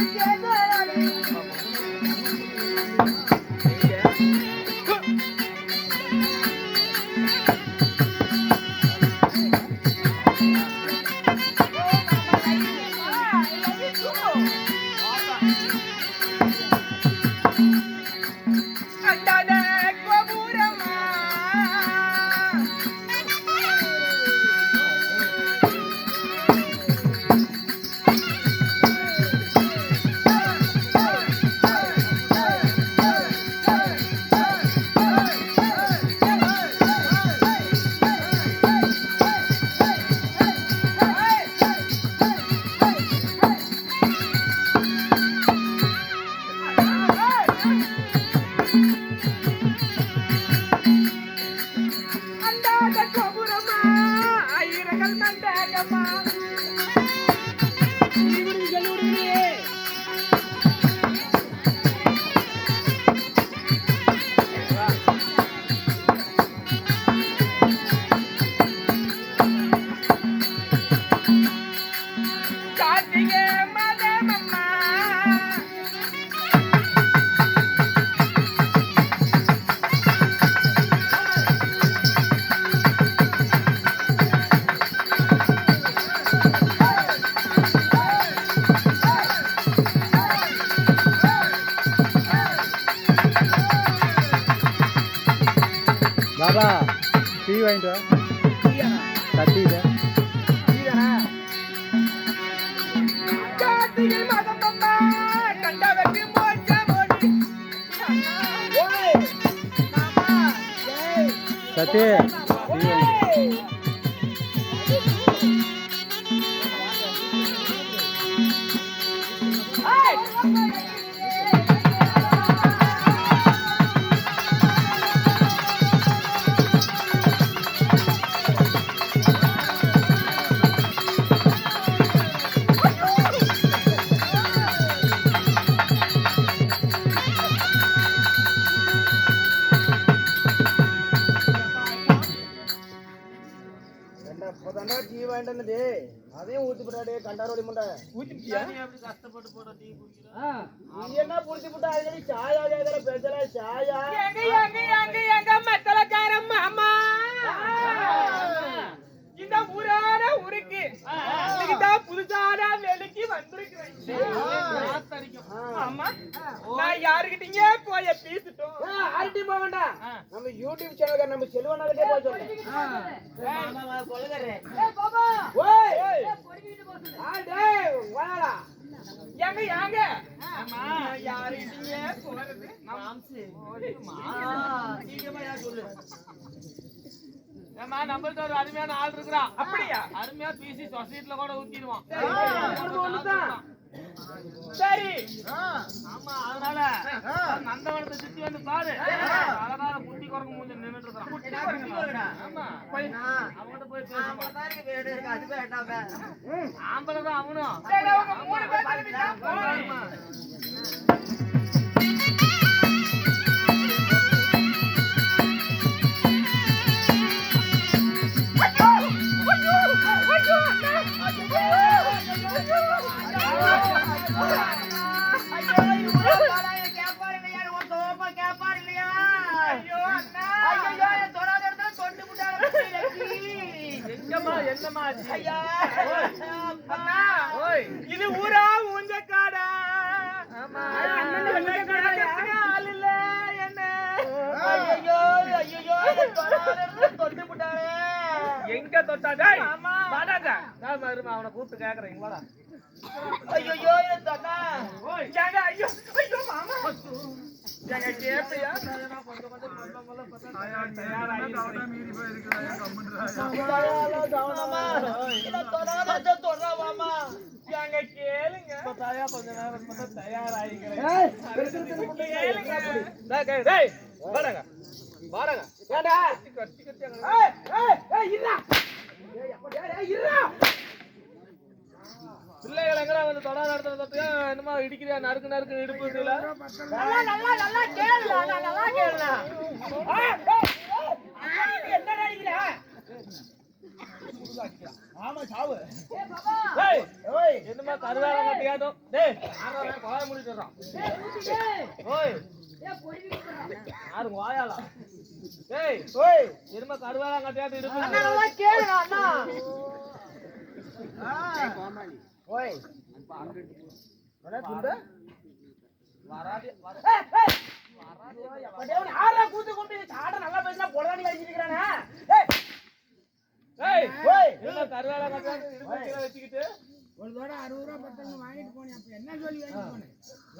again. பாடல்கள் மண்டகமா வாங்கிட்டு வா. கட்டி இதை கார்த்திகை மாதமம்மா கண்டவருக்கு மோட்ச மொழி சத்தி அதையும் ஊத்தி போட்டாடே கண்டாரோடி முண்டை. ஊத்திட்டியா நீ என்ன புடிச்சு போட்டா அடிக்கடி சாயா கேக்குற பேசல சாயா? எங்க எங்க எங்க எங்க மத்தலக்கார மாமா? இந்த ஊரான ஊருக்கு. இன்னைக்குதான் புதுசான வேலைக்கு வந்திருக்கிறேன். ஆமா. நான் யாருக்கிட்டீங்க போய் பேசிட்டோம் ஆர்டி போக வேண்டாம். நம்ம யூடியூப் சேனல் நம்ம செல்வனா கிட்டே போய் சொல்றேன். ஓய். ஆ டேய் வாடா. எங்க போறது? ஏம்மா, நம்மள்ட்ட ஒரு அருமையான ஆள் இருக்கிறான். அப்படியா? அருமையா பிசி சொசைட்டில கூட ஊத்திடுவான். சரி. ஆமா அதனால நந்தவனத்தை சுத்தி வந்து பாரு. அழகான குட்டி குரங்கு மூஞ்சி நின்னுட்டு இருக்கான் ஆமா அவன்கிட்ட போய் பேசுமா ஆம்பளை தான் அவனும். சரி அவங்க மூணு பேர் எங்க தொட்டா? டேய் வாடாங்க நான் மரும அவனை கூப்பிட்டு கேக்குறேன். இங்க வாடா. ஓய் ஐயோ ஐயோ மாமா. கேப்பியா? கொஞ்ச நேரம் ஏய் டேய் ஏய் இருடா பிள்ளைகள் எங்கடா வந்து தொடாத இடத்துல தொட்டியா என்னமா இடிக்கிறியா? நறுக்கு நறுக்கு இடுப்பு நல்லா நல்லா நல்லா கேளுடா நான் நல்லா கேளுடா. என்ன நடிக்கிற ஆமா சாவு. என்னமா கருவேல கட்டியாட்டும். டேய். வர்றான். ஓய். யாரு வாயாளா? டேய் ஓய் என்னமா கருவேல கட்டியாட்டும் இடுப்பு அண்ணா நல்லா கேளுடா அண்ணா. ஓய். அண்ணா துண்டு வராதே வர ஏய் ஏய். படேவனி ஆறா கூத்து கூட்டி சாட நல்லா பேசினா கடிச்சிருக்கானே ஏய். ஓய். கட்டியாட்டும் இடுப்பு கீழே வச்சுக்கிட்டு. ஒரு தடவை அறுபது ரூபா பத்தவங்க வாங்கிட்டு போனேன். அப்ப என்ன சொல்லி வாங்கிட்டு போனேன்?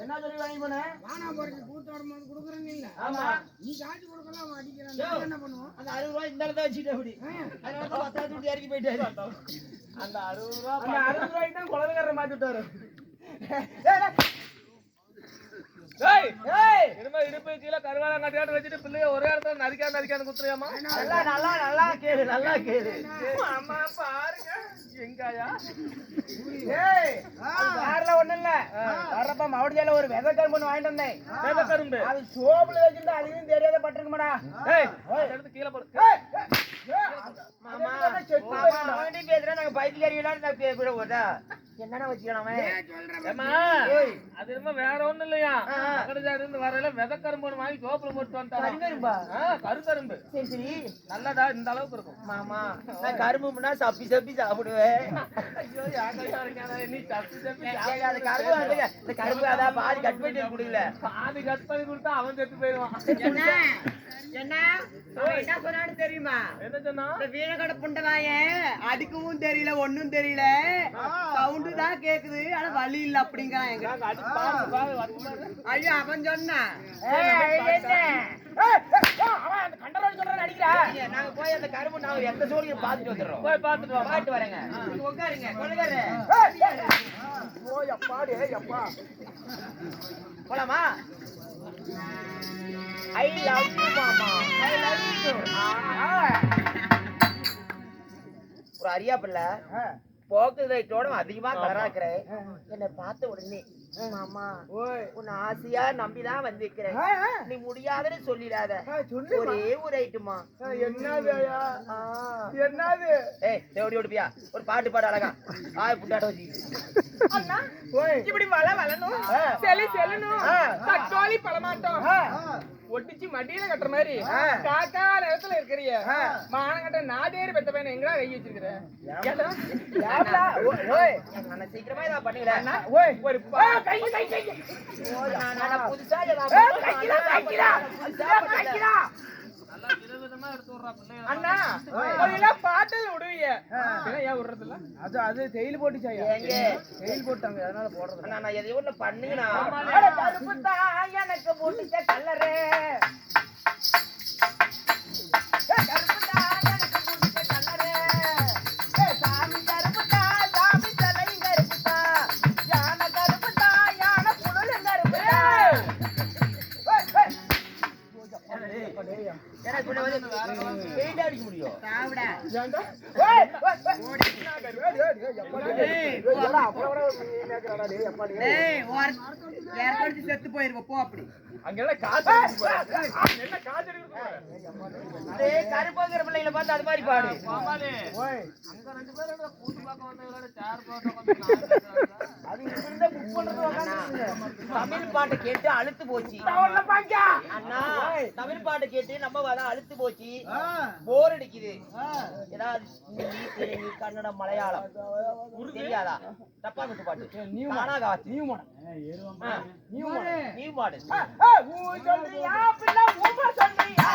என்ன சொல்லி வாங்கி போன? வானா போறதுக்கு கூத்து வரும்போது கொடுக்குறேன்னு இல்ல. ஆமா. நீ காசு கொடுக்கலாம் அவன் அடிக்கிறான். என்ன பண்ணுவோம்? அந்த அறுபது ரூபாய் இந்த இடத்துல வச்சுட்டு அப்படி. பத்தாவது விட்டு இறக்கி போயிட்டாரு. அந்த அறுபது ரூபா அந்த அறுபது ரூபாய்க்கு தான் குழந்தைக்காரரை மாத்தி விட்டாரு. ஒரே இடத்துல நரிக்கா நரிக்கான்னு குத்துறியாமா? நல்லா நல்லா நல்லா கேளு நல்லா கேளு. மாமா பாருங்க. எங்காயா வேறல ஒண்ணும் இல்ல. வர்றப்ப மாவட்டத்துல ஒரு விதை கரும்பு வாங்கிட்டு வந்தேன். வேத கரும்பு அது சோப்புல வச்சிருந்தா அதுவும் தெரியாத பட்டிருக்குமாடா. எடுத்து கீழே போடு. நாங்க பைத்தியக்காரி விளையாட்டு நான் பேச போதா என்னடா வச்சுக்கலாம் அது என்னமோ வேற ஒண்ணும் இல்லையா? அக்கடைஜாடி இருந்து வரல விதை கரும்பு ஒண்ணு வாங்கி சோப்புல போட்டு வந்துட்டான். கரும்பா கருக்கரும்பு சரி சரி. நல்லதா? இந்த அளவுக்கு இருக்கும். மாமா நான் கரும்புனா சப்பி சப்பி சாப்பிடுவேன். ஐயோ, அதான் பாதி கட் பண்ணி கொடுக்கல பாதி கட் பண்ணி கொடுத்தா அவன் செத்து போயிடுவான் என்ன என்ன அவன் என்ன சொன்னான்னு தெரியுமா என்ன சொன்னா இந்த வீணக்கடை புண்டவாயன் அடுக்கவும் தெரியல ஒண்ணும் தெரியல சவுண்டு தான் கேக்குது ஆனா வழி இல்ல அப்படிங்கிறான் எங்க. ஐயோ அவன் சொன்னான் நாங்க போய் அந்த கரும்பு நாங்க எந்த சோழியும் பாத்துட்டு வந்துடுறோம் போய் பார்த்துட்டு வா பாட்டு வரேங்க நீங்க உட்காருங்க கொள்ளுகாரு போலாமா ஐ லவ் யூ மாமா ஐ லவ் யூ ஒரு அரியா பிள்ளை போக்கு அதிகமா கலரா இருக்கிறேன் என்னை பார்த்த உடனே மாமா உன்னை ஆசையா நம்பிதான் வந்திருக்கிறேன். நீ முடியாதுன்னு சொல்லிடாத. ஒரே ஒரு ஐட்டுமா என்னது? என்னது? ஏய் தேவடி ஓடிப்பியா ஒரு பாட்டு பாடு அழகா. ஆய் புட்டாட்ட வச்சு இப்படி வள வளணும். செலி செல்லணும் தக்காளி பழமாட்டோம். ஒட்டிச்சு மடியில கட்டுற மாதிரி. காக்கா நேரத்துல இருக்கிறிய. மானங்கட்ட நாதேரி பெத்த பையன் எங்கடா கை வச்சிருக்கிற? சீக்கிரமா இதை பண்ணிக்கிறேன் ஒரு பா- கை கை கை. புதுசா. அண்ணா பாட்டது விடுவீங்க ஏன் விடுறது இல்ல அது அது தேயில் போட்டுச்சா எங்க தேயில் போட்டாங்க அதனால போடுறது அண்ணா நான் எதையோ ஒண்ணு பண்ணுங்கண்ணா அட கருப்பு தான் எனக்கு போட்டுச்ச கல்லரு செத்து போயிருப்போ அப்படி. அங்கெல்லாம் காசு என்ன காசு எடுக்க கருப்பாங்கிற பிள்ளைகளை பார்த்து அது மாதிரி பாடு. கோபாலு, அங்க ரெண்டு பேரும் என்ன கூட்டு பார்க்க வந்தவங்களோட சேர் போட்டு உட்கார்ந்து அது இங்கிருந்தே book பண்றது உக்காந்துருக்குங்க. தமிழ் பாட்டை கேட்டு அழுத்து போச்சு. அண்ணா தமிழ் பாட்டை கேட்டு நம்ம வர அழுத்து போச்சு. போர் அடிக்குது. ஏதாவது கன்னடம் மலையாளம். தெரியாதா? தப்பா விட்டு பாட்டு. நானா காத்து. New model new model new model சொல்றியா? பிள்ளை ஊமா சொல்றியா?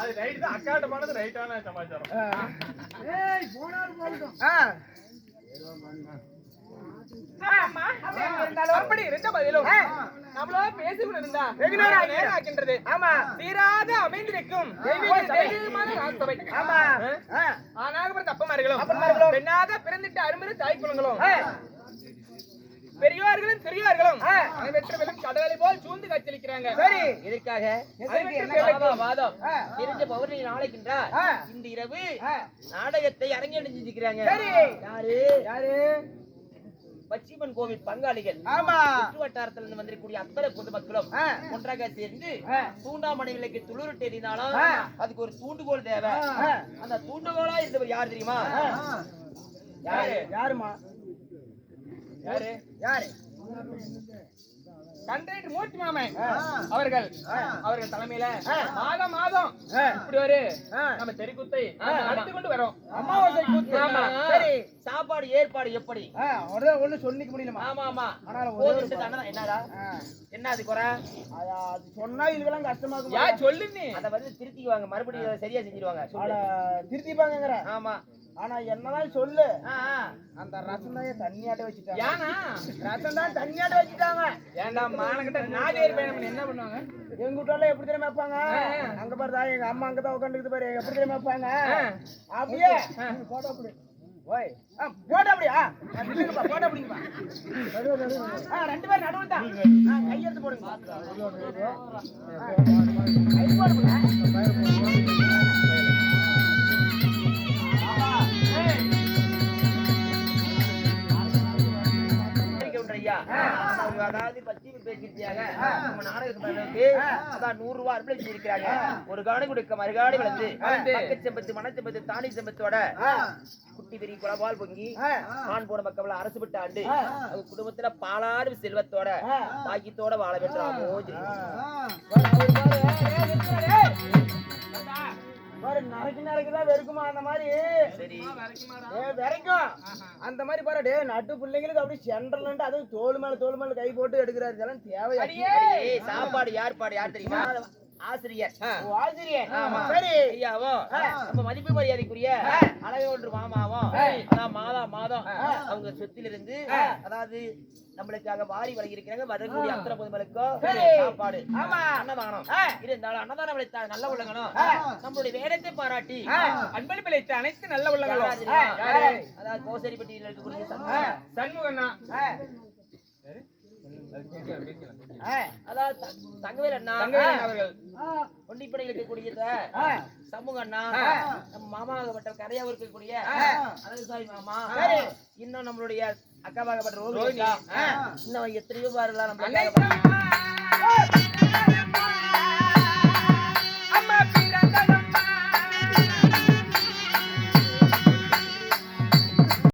அது ரைட் தான். அக்காட்ட பண்ணது ரைட்டான சமாச்சாரம். ஆமா, அப்படி இருந்த பதிலும். நம்மளோட பேசிக்கொண்டு இருந்தா வெகு நேரம் நேரம் ஆக்கின்றது ஆமா. தீராத அமைந்திருக்கும். ஒரு தெய்வீகமான ராஜ்சபை. ஆ? ஆணாகப்பட்ட அப்பமார்களும் பெண்ணாக பிறந்திட்ட அருமரு தாய் குலங்களும் பெரியோர்களும் சிறியோர்களும் அனைவற்றும் கடலை போல் சூழ்ந்து காட்சியளிக்கிறாங்க. சரி. எதற்காக? வாதம், தெரிஞ்ச பௌர்ணமி நாளைக்கின்றார் இந்த இரவு நாடகத்தை அரங்கேற்றம் செஞ்சுக்கிறாங்க. யாரு? யாரு? பச்சிமன் கோவில் பங்காளிகள் ஆமா. சுற்று வட்டாரத்துல இருந்து வந்திருக்கக்கூடிய அத்தனை பொதுமக்களும் ஒன்றாக சேர்ந்து தூண்டாமணி விலைக்கு துளிர் தெரிந்தாலும் அதுக்கு ஒரு தூண்டுகோல் தேவை. அந்த தூண்டுகோலா இருந்தவர் யார் தெரியுமா? யாரு? யாருமா? யாரு? யாரு? கண்ட்ரைட் மூர்த்தி மாமன் அவர்கள் அவர்கள் தலைமையில மாதம் மாதம் இப்படி ஒரு நம்ம தெருக்குத்தை நடத்தி கொண்டு வரோம். அமாவாசை கூத்து. சரி. சாப்பாடு ஏற்பாடு எப்படி? ஒண்ணு சொல்லிக்க முடியலமா ஆமா ஆமா. என்னடா. என்ன அது குறை? அது சொன்னா இதுக்கெல்லாம் கஷ்டமா இருக்கும் சொல்லு நீ. அத வந்து திருத்திக்குவாங்க. மறுபடியும் சரியா செஞ்சிருவாங்க. திருத்திப்பாங்கங்கிற. ஆமா. ஆனா என்னதான் சொல்லு. அந்த ரசம் தான் தண்ணியாட்ட வச்சுட்டாங்க. ஏனா ரசம் தான் தண்ணியாட்ட வச்சுட்டாங்க. ஏன்டா மானகிட்ட நாகேரி பயணம் என்ன பண்ணுவாங்க? எங்க வீட்டுல எப்படி தெரியுமா வைப்பாங்க அங்க பாரு தான் எங்க அம்மா அங்கதான் உட்காந்துக்குது பாரு. எப்படி தெரியுமா வைப்பாங்க அப்படியே. போட அப்படி ஓய். ஆ, போட அப்படியா? நில்லுங்கப்பா போட அப்படிங்கப்பா ரெண்டு பேரும் நடுவில் தான். கையெழுத்து போடுங்க. ஐயா அதாவது பத்தி பேசிட்டியாக நம்ம நாடகத்துக்கு அதான் நூறு ரூபாய் அர்ப்பணிச்சு இருக்கிறாங்க ஒரு காணி கொடுக்க மறுகாணி வளர்ந்து செம்பத்து மணச்செம்பத்து தானி செம்பத்தோட குட்டி பெரிய குளவால் பொங்கி ஆண் போன மக்கள் அரசு விட்டு ஆண்டு குடும்பத்துல பாலாறு செல்வத்தோட பாக்கியத்தோட வாழ வேண்டும் பாரு நாளைக்கு நாளைக்கு தான் வெறுக்குமா அந்த மாதிரி? வரைக்கும் அந்த மாதிரி பாரு டே நட்டு பிள்ளைங்களுக்கு அப்படியே சென்ட்ரல் அதுவும் தோல் மேல தோல் மேல கை போட்டு எடுக்கிறாரு. இதெல்லாம் தேவையா? சாப்பாடு யார் பாடு யார் தெரியுமா? ஆசிரியர். ஆசிரியர். ஆமா. சரி. ஐயாவும் நம்ம மதிப்பு மரியாதைக்குரிய அழகு ஒன்று மாமாவும் அதான் மாதா மாதம் அவங்க சொத்திலிருந்து அதாவது நம்மளுக்காக வாரி வழங்கியிருக்கிறாங்க. வரக்கூடிய அத்தனை பொதுமக்களுக்கும் சாப்பாடு அன்னதானம். இருந்தாலும் அன்னதானம் விளைத்த நல்ல உள்ளங்களும் நம்மளுடைய வேடத்தை பாராட்டி அன்பளி பிழைத்த அனைத்து நல்ல உள்ளங்களும்? அதாவது கோசரிப்பட்டியில் இருக்கக்கூடிய சண்முகண்ணா. அதாவது தங்கவேல் அண்ணா. அவர்கள். ஒண்டிப்படையில் இருக்கக்கூடிய சமூக அண்ணா. நம்ம மாமாவாகப்பட்ட கரையாவும் இருக்கக்கூடிய அழகுசாமி மாமா. இன்னும் நம்மளுடைய அக்காவாகப்பட்ட ரோஹிணி. இன்னும் எத்தனையோ பாருலாம் நம்ம